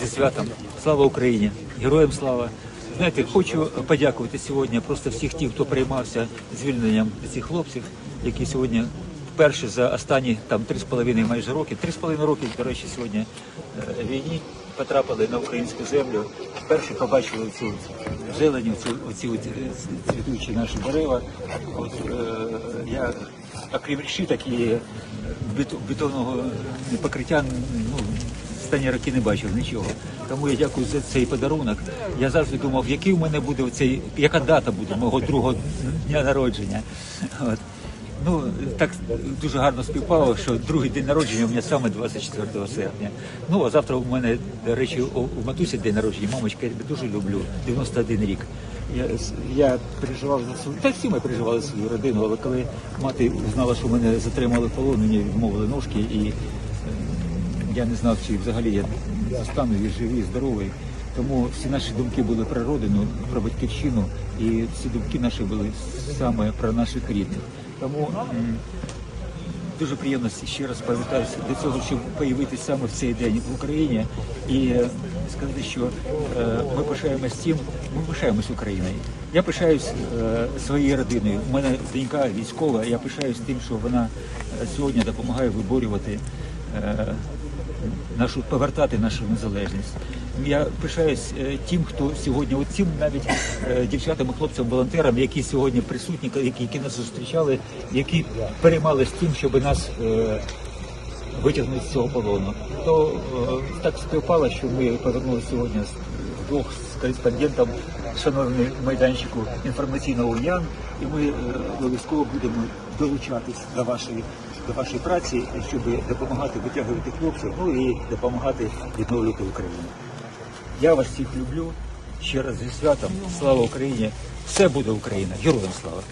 Зі святом. Слава Україні! Героям слава! Знаєте, хочу подякувати сьогодні просто всіх тих, хто приймався звільненням цих хлопців, які сьогодні вперше за останні там три з половиною майже роки, три з половиною роки, до речі, сьогодні е, війні потрапили на українську землю. Вперше побачили цю зелені, оці е, цвітучі наші дерева. От е, я окрім решіток і бет- бетонного покриття, ну останні роки не бачив нічого. Тому я дякую за цей подарунок. Я завжди думав, який у мене буде цей, яка дата буде мого другого дня народження. От. Ну так дуже гарно співпало, що другий день народження у мене саме 24 серпня. Ну а завтра у мене, до речі, у, матусі день народження. Мамочка, я тебе дуже люблю. 91 рік. Я, я переживав за свою, та всі ми переживали за свою родину, але коли мати знала, що мене затримали полон, мені відмовили ножки і я не знав, чи взагалі я стану і живий, здоровий. Тому всі наші думки були про родину, про батьківщину, і всі думки наші були саме про наших рідних. Тому дуже приємно ще раз повертаюся до цього, щоб появитися саме в цей день в Україні і е, сказати, що е, ми пишаємось тим, ми пишаємось Україною. Я пишаюсь е, своєю родиною. У мене донька військова. Я пишаюсь тим, що вона сьогодні допомагає виборювати нашу повертати нашу незалежність. Я пишаюсь е, тим, хто сьогодні, от цим навіть е, дівчатам і хлопцям, волонтерам, які сьогодні присутні, які, які нас зустрічали, які переймалися тим, щоб нас е, витягнути з цього полону. То е, так співпало, що ми повернулися сьогодні з двох з кореспондентом шановний майданчику інформаційного Ян, і ми е, обов'язково будемо долучатись до вашої до вашої праці, щоб допомагати витягувати хлопців, ну і допомагати відновлювати Україну. Я вас всіх люблю. Ще раз зі святом. Слава Україні! Все буде Україна! Героям слава!